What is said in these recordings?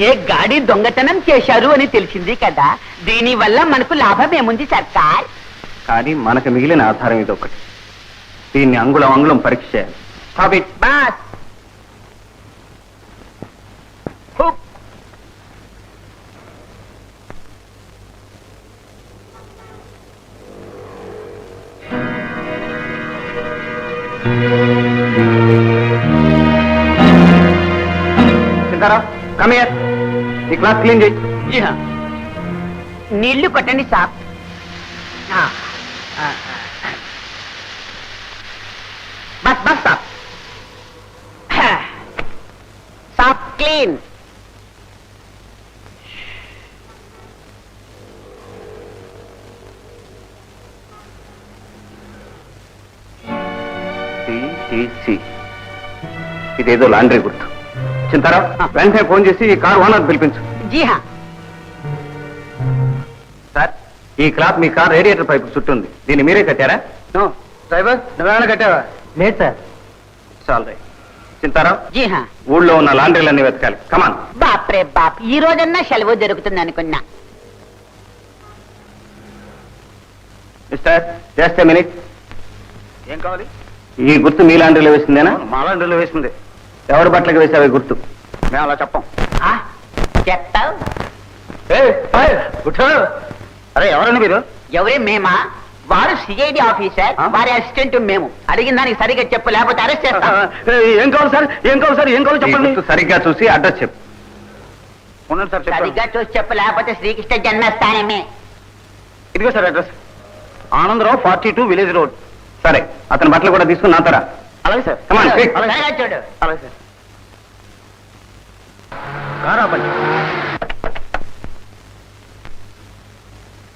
ఏ గాడి దొంగతనం చేశారు అని తెలిసింది కదా? దీని వల్ల మనకు లాభం ఏముంది సర్కార్? కానీ మనకు మిగిలిన ఆధారం ఇది ఒకటి. దీన్ని అంగుళం అంగుళం పరీక్ష చేయాలి. Stop it. బాస్ హుప్. సీతారాం కమియర్ ఈ క్లాస్ క్లీన్ చేయి. నీళ్ళు కొట్టండి ఆ. బస్ బస్ హా. సాబ్ క్లీన్. ఇదేదో లాండ్రీ గుర్తు. చింతారావు వెంటనే ఫోన్ చేసి ఈ కార్ ఓనర్ పిలిపించు. జీ హా సార్ ఈ క్లాత్ మీ కార్ రేడియేటర్ పైపు చుట్టుంది దీన్ని మీరే కట్టారా? డ్రైవర్ నువ్వేమైనా కట్టావా? లేదు సార్. చాలు రైట్ చింతారావు జీ హా ఊళ్ళో ఉన్న లాండ్రీలన్నీ వెతకాలి. కమాన్ బాప్ రే బాప్ ఈ రోజన్నా సెలవు దొరుకుతుంది అనుకున్నా. Mister just minute. ఏం కావాలి? ఈ గుర్తు మీ లాండ్రీలో వేసిందేనా? మా లాండ్రీలో వేసింది. ఎవరి బట్టలకు వేసావు గుర్తు. మేము అలా చెప్పం. ఆ, చెప్తావు? అరే ఎవరండి మీరు? ఎవరే మేమా? వారు సిఐడి ఆఫీసర్? వారి అసిస్టెంట్ మేము. అడిగిన దానికి సరిగ్గా చెప్పు లేకపోతే అరెస్ట్ చేస్తాం. ఏం కావాలి సార్? ఏం కావాలి సార్? ఏం కావాలి చెప్పండి? సరిగ్గా చూసి అడ్రస్ చెప్పు. సార్ సరిగ్గా చూసి చెప్పు లేకపోతే శ్రీకృష్ణ జన్మస్థానమే. ఇదిగో sir address. Anandarao forty two village road. సరే అతని బట్టలు కూడా తీసుకుని నాతరా అలాగే సార్ Come on, quick. అలాగే త్వరగా చూడు అలాగే సార్ కారా బండి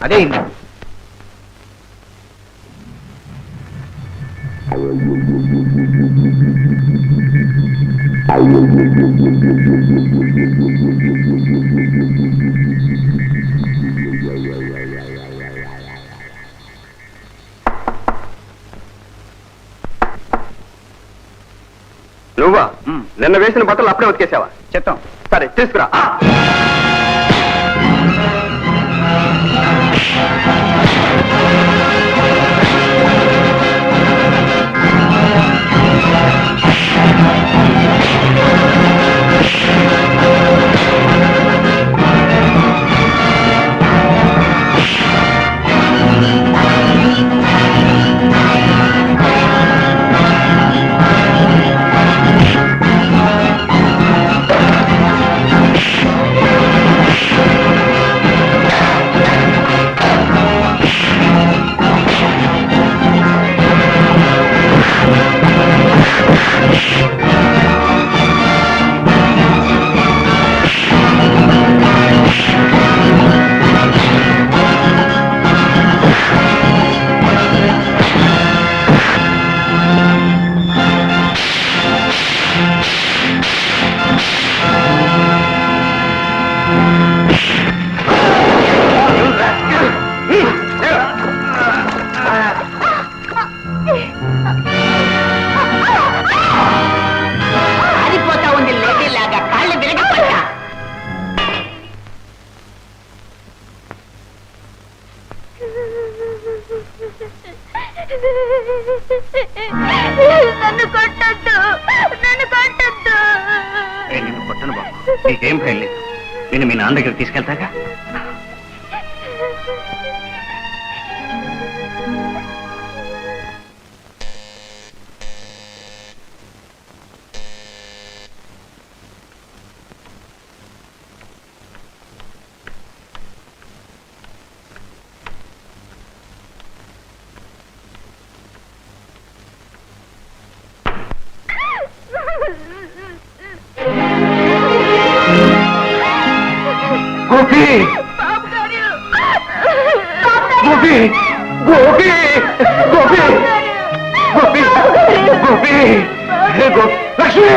అదే ఇల్లు నువ్వా. నిన్న వేసిన బట్టలు అప్పుడే ఉతికేసావా? చెప్తాం. సరే తీసుకురా. దగ్గర తీసుకెళ్తాగా? गोपी। गोपी। गोपी। गोपी। गोपी। गोपी। हे लक्ष्मी!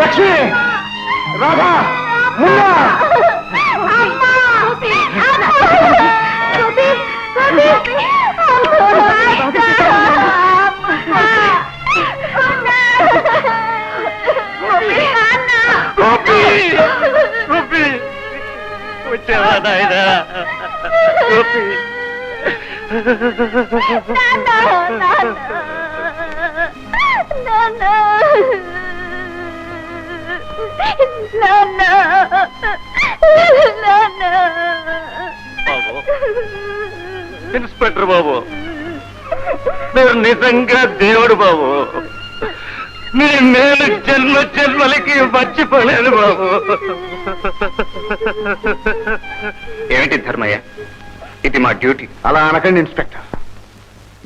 लक्ष्मी! राधा! బాబు ఇన్స్పెక్టర్ బాబు మీరు నిజంగా దేవుడు బాబు. మీ నేను జన్మ జన్మలకి మర్చిపోలేదు బాబు. ఏమిటి ధర్మయ్య? ఇది మా డ్యూటీ. అలా అనకండి ఇన్స్పెక్టర్.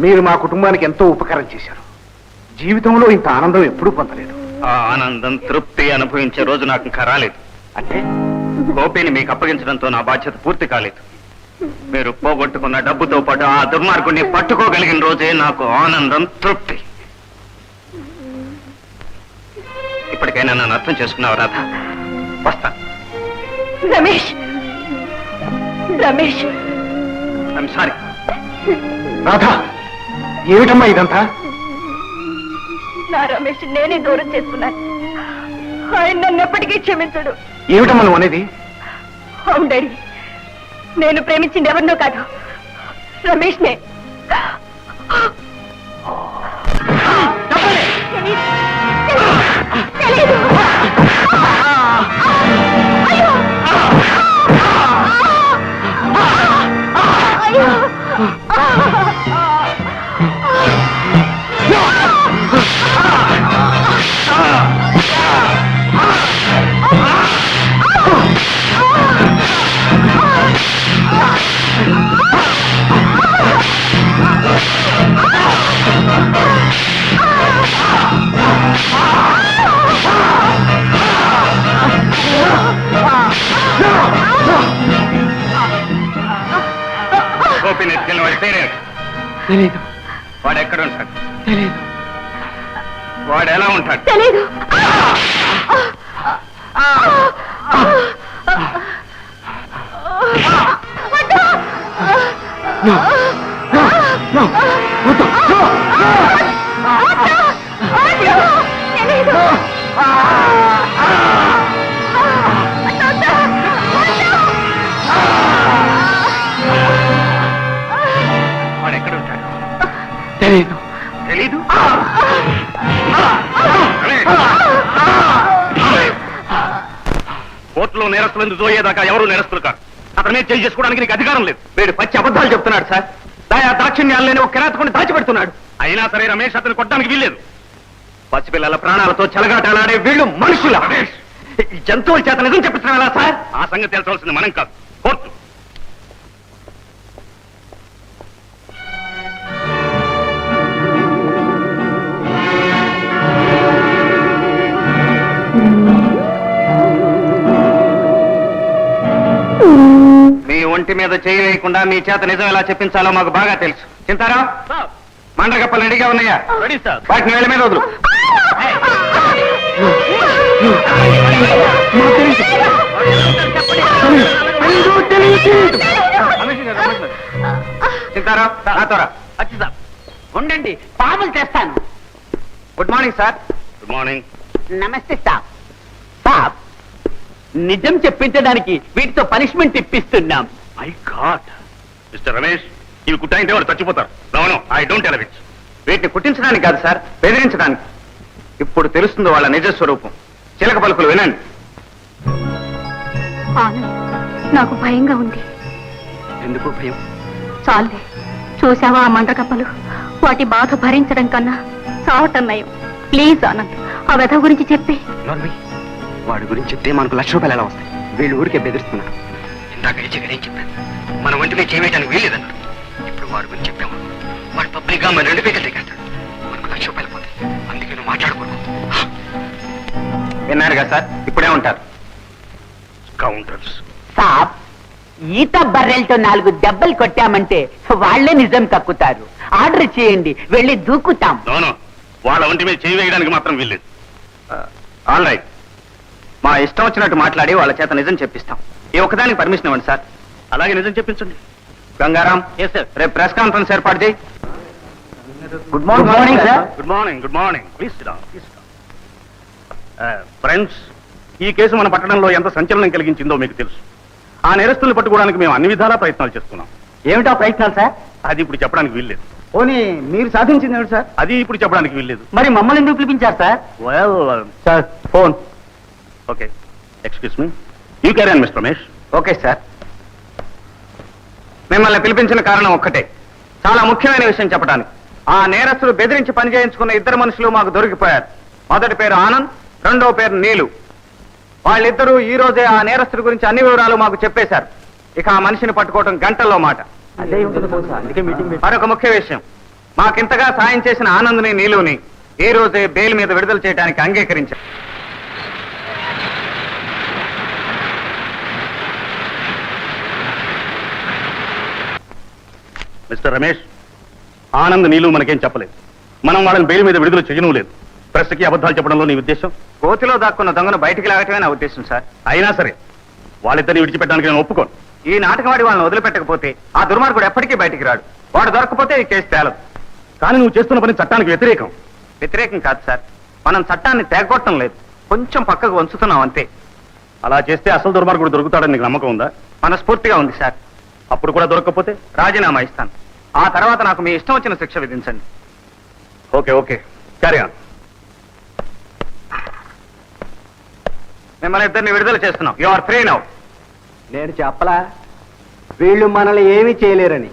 మీరు మా కుటుంబానికి ఎంతో ఉపకారం చేశారు. జీవితంలో ఇంత ఆనందం ఎప్పుడూ పొందలేదు. ఆ ఆనందం తృప్తి అనుభవించే రోజు నాకు ఇంకా రాలేదు. అంటే? గోపిని మీకు అప్పగించడంతో నా బాధ్యత పూర్తి కాలేదు. మీరు పోగొట్టుకున్న డబ్బుతో పాటు ఆ దుర్మార్గుడిని పట్టుకోగలిగిన రోజే నాకు ఆనందం తృప్తి. ఇప్పటికైనా నన్ను అర్థం చేసుకున్నావు రాధ? వస్తా. రమేష్! రమేష్! ఐఎమ్ సారీ రాధా ఏమిటమ్మా ఇదంతా? నా రమేష్ నేనే దూరం చేసుకున్నాను. ఆయన నన్ను ఎప్పటికీ క్షమించడు. ఏమిటమ్మా నువ్వు అనేది? అవును డాడీ. నేను ప్రేమించింది ఎవరినో కాదు. రమేష్ నే తెలీదు వాడు ఎక్కడ ఉంటాడు తెలీదు వాడు ఎలా ఉంటాడు తెలీదు తెలీదు కోర్టులో నేరస్తులను దోయేదాకా ఎవరు నేరస్తులు కాదు. అతనే చేయి చేసుకోవడానికి నీకు అధికారం లేదు. వీడు పచ్చి అబద్ధాలు చెప్తున్నాడు సార్. దయా దాక్షిణ్యాలు లేని ఒక కిరాతకుని దాచిపెడుతున్నాడు. అయినా సరే రమేష్ అతను కొట్టడానికి వీల్లేదు. పసిపిల్లల ప్రాణాలతో చెలగాటాలాడే వీళ్ళు మనుషుల? ఈ జంతువుల చేత నిజం ఎలా సార్? ఆ సంగతి తెలుసుకోవాల్సింది మనం కాదు కోర్టు. ఒంటి మీద చేయి వేయకుండా మీ చేత నిజం ఎలా చెప్పించాలో మాకు బాగా తెలుసు. చింతారా మండగప్పలు రెడీగా ఉన్నాయా? సార్. వాటిని వేళ మీద వదులు. చింతారా నాతోరా ఉండండి పాములు తెస్తాను. Good morning sir. Good morning. నమస్తే సాబ్ సాబ్ నిజం చెప్పించడానికి వీటితో పనిష్మెంట్ ఇప్పిస్తున్నాం. మై గాడ్ మిస్టర్ రమేష్ ఇవి కుట్టాయింటే వాళ్ళు చచ్చిపోతారు. No I don't allow it వీటిని కుట్టించడానికి కాదు సార్ బెదిరించడానికి. ఇప్పుడు తెలుస్తుంది వాళ్ళ నిజ స్వరూపం. చిలక పలుకులు వినండి. నాకు భయంగా ఉంది. ఎందుకు భయం? చాలే చూసావా ఆ మంటకప్పలు వాటి బాధ భరించడం కన్నా చావటం నయం. ప్లీజ్ ఆనంద్ ఆ వ్యధ గురించి చెప్పి. వాడి గురించి చెప్తే మనకు లక్ష రూపాయలు ఎలా వస్తాయి? వీళ్ళు ఊరికే బెదిరిస్తున్నారు. ఇందాక ఏం చెప్పాను? మన ఒంటిని చేయడానికి వీలేదన్నారు ఇప్పుడు వాడి గురించి చెప్పాము? వాడు పబ్లిక్గా మన రెండు పీకలు దిగంటాడు. మనకు లక్ష రూపాయలు పోతాయి. అందుకే నువ్వు మాట్లాడకూడదు విన్నారు కదా సార్ ఇప్పుడే ఉంటారు కౌంటర్స్ సాబ్ ఈత బర్రెలతో నాలుగు దెబ్బలు కొట్టామంటే వాళ్ళే నిజం కక్కుతారు ఆర్డర్ చేయండి వెళ్ళి దూకుతాం. వాళ్ళ ఒంటి మీద చేయి వేయడానికి మాత్రం వీల్లేదు. ఆల్ రైట్ మా ఇష్టం వచ్చినట్టు మాట్లాడి వాళ్ళ చేత నిజం చెప్పిస్తాం. ఈ ఒక్కదానికి పర్మిషన్ ఇవ్వండి సార్. అలాగే నిజం చెప్పించండి. గంగారాం ఎస్ సార్ రేపు ప్రెస్ కాన్ఫరెన్స్ ఏర్పాటు చేయి. Good sir. Good morning good morning please friends ఈ కేసు మన పట్టణంలో ఎంత సంచలనం కలిగించిందో మీకు తెలుసు. ఆ నేరస్తుల్ని పట్టుకోవడానికి మేము అన్ని విధాలా ప్రయత్నాలు చేస్తున్నాం. ఏమిటా ప్రయత్నాలు సార్? అది ఇప్పుడు చెప్పడానికి వీల్లేదు. పోనీ మీరు సాధించింది ఏమిటి సార్? అది ఇప్పుడు చెప్పడానికి వీల్లేదు. మరి మమ్మల్ని ఎందుకు పిలిపించారు sir? Well sir phone. Okay excuse me you carry on mister Ramesh okay sir మిమ్మల్ని పిలిపించిన కారణం ఒక్కటే. చాలా ముఖ్యమైన విషయం చెప్పడానికి ఆ నేరస్తులు బెదిరించి పని చేయించుకున్న ఇద్దరు మనుషులు మాకు దొరికిపోయారు. మొదటి పేరు ఆనంద్ రెండో పేరు నీలు. వాళ్ళిద్దరూ ఈ రోజే ఆ నేరస్తుడి గురించి అన్ని వివరాలు మాకు చెప్పేశారు. ఇక ఆ మనిషిని పట్టుకోవటం గంటల్లో మాట. మరొక ముఖ్య విషయం. మాకింతగా సాయం చేసిన ఆనంద్ని నీలుని ఈ రోజే బెయిల్ మీద విడుదల చేయడానికి అంగీకరించారు. మిస్టర్ రమేష్ ఆనంద్ నీలు మనకేం చెప్పలేదు. మనం వాళ్ళని బెయిల్ మీద విడుదల చేయను లేదు. ప్రెస్కి అబద్ధాలు చెప్పడంలో నీ ఉద్దేశం? కోతిలో దాక్కున్న దొంగను బయటికి లాగటమే నా ఉద్దేశం సార్. అయినా సరే వాళ్ళిద్దరిని విడిచిపెట్టడానికి నేను ఒప్పుకోను. ఈ నాటకవాడి వాళ్ళని వదిలిపెట్టకపోతే ఆ దుర్మార్గుడు ఎప్పటికీ బయటికి రాడు. వాడు దొరకపోతే ఈ కేసు తేలదు. కానీ నువ్వు చేస్తున్న పని చట్టానికి వ్యతిరేకం. వ్యతిరేకం కాదు సార్. మనం చట్టాన్ని తెగొట్టం లేదు. కొంచెం పక్కకు వంచుతున్నాం అంతే. అలా చేస్తే అసలు దుర్మార్గుడు దొరుకుతాడని నీకు నమ్మకం ఉందా? మనస్ఫూర్తిగా ఉంది సార్. అప్పుడు కూడా దొరకకపోతే? రాజీనామా ఇస్తాను. ఆ తర్వాత నాకు మీ ఇష్టం వచ్చిన శిక్ష విధించండి. Okay okay. క్యారీ ఆన్ మిమ్మల్ని ఇద్దరిని విడుదల చేస్తున్నాం. యు ఆర్ ఫ్రీ నౌ నేను చెప్పలా? వీళ్ళు మనల్ని ఏమీ చేయలేరని.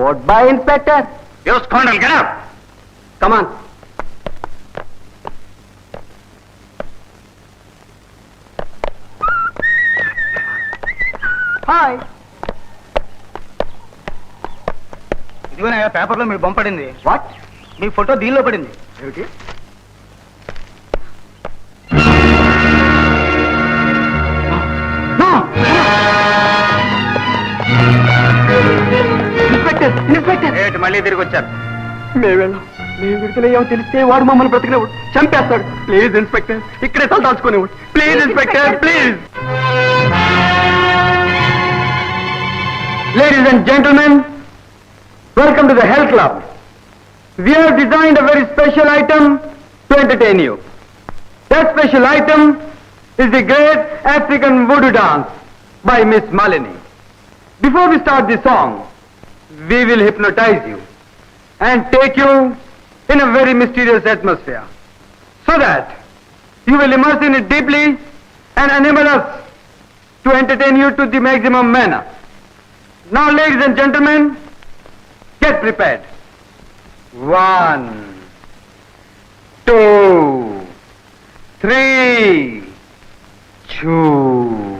Good bye inspector you scoundrel get out come on hi ఇదిగోనే పేపర్లో మీరు బొంపడింది వాట్ మీ ఫోటో దీనిలో పడింది. ఏమిటి? మళ్ళీ తిరిగి వచ్చారు? మేము వెళ్ళాం. మేము విడుదలయ్యామో తెలిస్తే వాడు మమ్మల్ని బ్రతికినవాడు. చంపేస్తాడు. ప్లీజ్ ఇన్స్పెక్టర్ ఇక్కడే తల దాచుకునేవాడు. Please inspector please ladies and gentlemen Welcome to the Health Club. We have designed a very special item to entertain you. That special item is the great African voodoo dance by Miss Malini. Before we start the song, we will hypnotize you and take you in a very mysterious atmosphere so that you will immerse in it deeply and enable us to entertain you to the maximum manner. Now, ladies and gentlemen, get prepared. One, two, three, two.